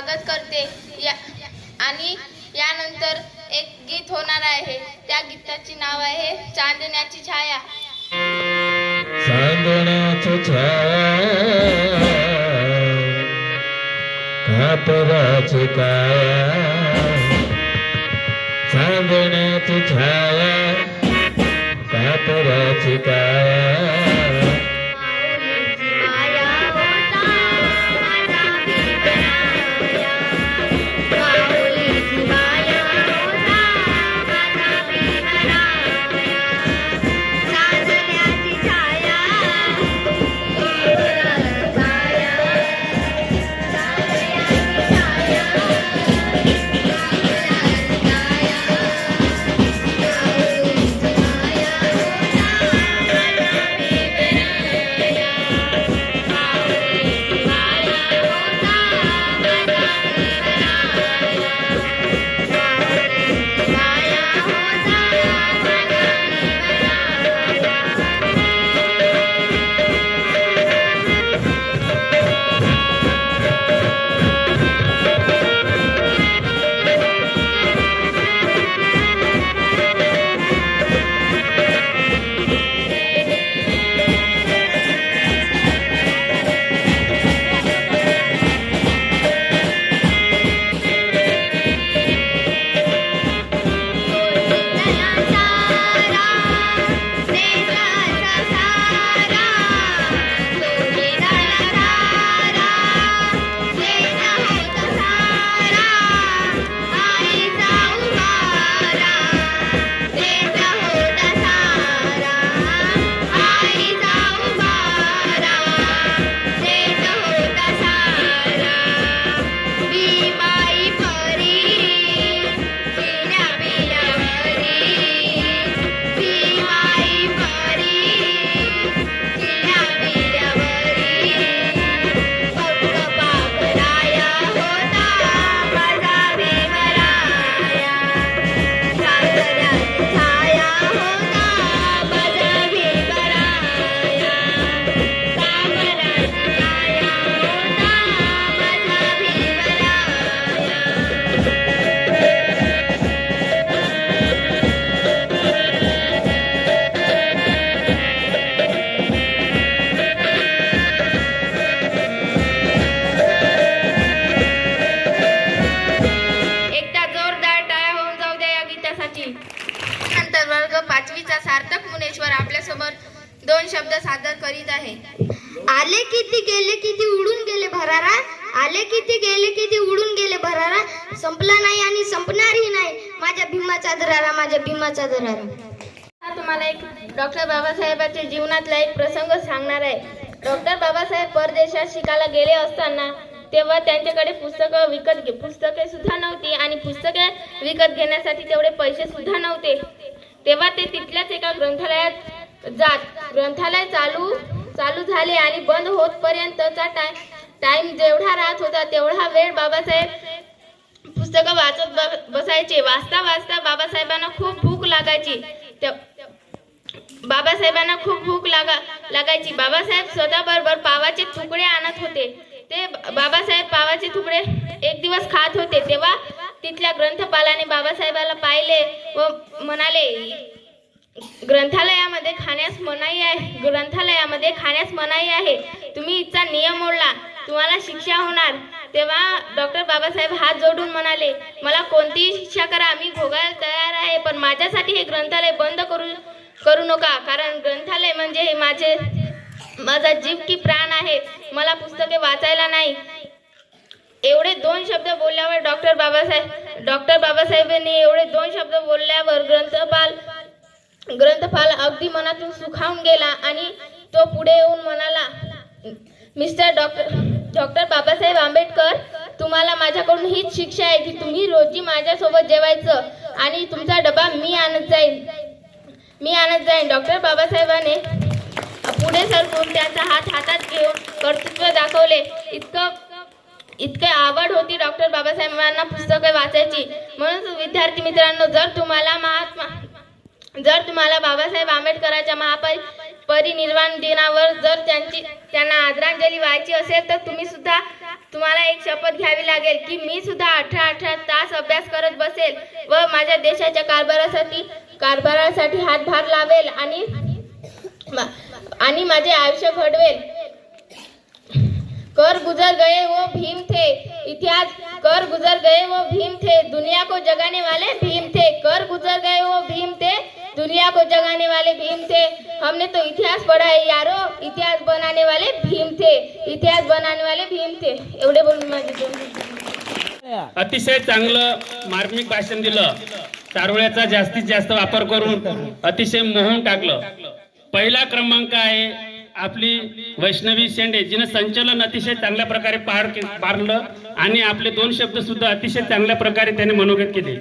स्वागत करते. आणि यानंतर एक गीत होणार आहे. त्या गीताचे नाव आहे चांदण्याची छाया. चांदण्याची छाया चांदण्याची छाया कापराची काया. आहे. आले किती गेले किती उडून गेले भरारा? आले किती गेले किती उडून गेले भरारा? संपला नाही आणि संपणारही नाही. माझ्या भीमाचा धरारा माझ्या भीमाचा धरारा तुम्हाला एक डॉक्टर बाबासाहेबांच्या जीवनातला एक प्रसंग सांगणार आहे. डॉक्टर बाबासाहेब परदेशात शिकायला गेले असताना तेव्हा त्यांच्याकडे पुस्तकं विकत घे पुस्तके सुद्धा नव्हती आणि पुस्तके विकत घेण्यासाठी तेवढे पैसे सुद्धा नव्हते. तेव्हा ते तिथल्याच एका ग्रंथालयात जात. ग्रंथालय चालू चालू झाले आणि बंद होतपर्यंतचा टाइम टाइम जेवढा राहत होता तेवढा वेळ बाबासाहेब पुस्तकं वाचत बसायचे. वाचता वाचता बाबासाहेबांना खूप भूक लागायची. बाबासाहेबांना खूप भूक लागा लागायची. बाबासाहेब स्वतःबरोबर पावाचे तुकडे आणत होते. ते बाबासाहेब पावाचे तुकडे एक दिवस खात होते. तेव्हा तिथल्या ग्रंथपालाने बाबासाहेबाला पाहिले व म्हणाले ग्रंथालयामध्ये खाण्यास मनाई आहे. ग्रंथालयामध्ये खाण्यास मनाई आहे. तुम्ही इथचा नियम मोडला. तुम्हाला शिक्षा होणार. तेव्हा डॉक्टर बाबासाहेब हात जोडून म्हणाले मला कोणतीही शिक्षा करा. मी भोगायला तयार आहे पण माझ्यासाठी हे ग्रंथालय बंद करू करू नका. कारण ग्रंथालय म्हणजे हे माझे माझा जीव की प्राण आहे. मला पुस्तके वाचायला नाही. एवढे दोन शब्द बोलल्यावर डॉक्टर बाबासाहेब डॉक्टर बाबासाहेबांनी एवढे दोन शब्द बोलल्यावर ग्रंथपाल ग्रंथपाल अगदी मनातून सुखावून गेला आणि तो पुढे येऊन म्हणाला mister doctor doctor Babasaheb Ambedkar तुम्हाला माझ्याकडून हीच शिक्षा आहे की तुम्ही रोजी माझ्यासोबत जेवायचं आणि तुमचा डबा मी आणत जाईन. मी आणत जाईन. डॉक्टर बाबासाहेबाने पुढे सरकून त्याचा हात हातात घेऊन कर्तृत्व दाखवले. इतकं इतके आवड होती डॉक्टर बाबासाहेबांना पुस्तके वाचायची. म्हणून विद्यार्थी मित्रांनो जर तुम्हाला महात्मा जर तुम्हाला बाबासाहेब आंबेडकरांच्या महापरि परिनिर्वाण दिनावर जर त्यांची त्यांना आदरांजली व्हायची असेल तर तुम्ही सुद्धा तुम्हाला एक शपथ घ्यावी लागेल की मी सुद्धा अठरा अठरा तास अभ्यास करत बसेल व माझ्या देशाच्या कारभारासाठी कारभारासाठी हातभार लावेल आणि आणि माझे आयुष्य घडवेल. कर गुजर गए वो भीम थे. इतिहास कर गुजर गए वो भीम थे. दुनिया को जगाने वाले भीम थे. कर गुजर गए वो भीम थे. दुनिया को जगाने वाले भीम थे। हमने तो इतिहास पढ़ा है यारो। इतिहास बनाने वाले भीम थे। इतिहास बनाने वाले भीम थे। एवढे बोलून माझे अतिशय चांगलं मार्मिक भाषण दिलं. चारोळ्याचा जास्तीत जास्त वापर करून अतिशय मोहून टाकलं. पहिला क्रमांक आहे आपली वैष्णवी शेंडे जिनं संचलन अतिशय चांगल्या प्रकारे पार पारलं आणि आपले दोन शब्द सुद्धा अतिशय चांगल्या प्रकारे त्याने मनोगत केले.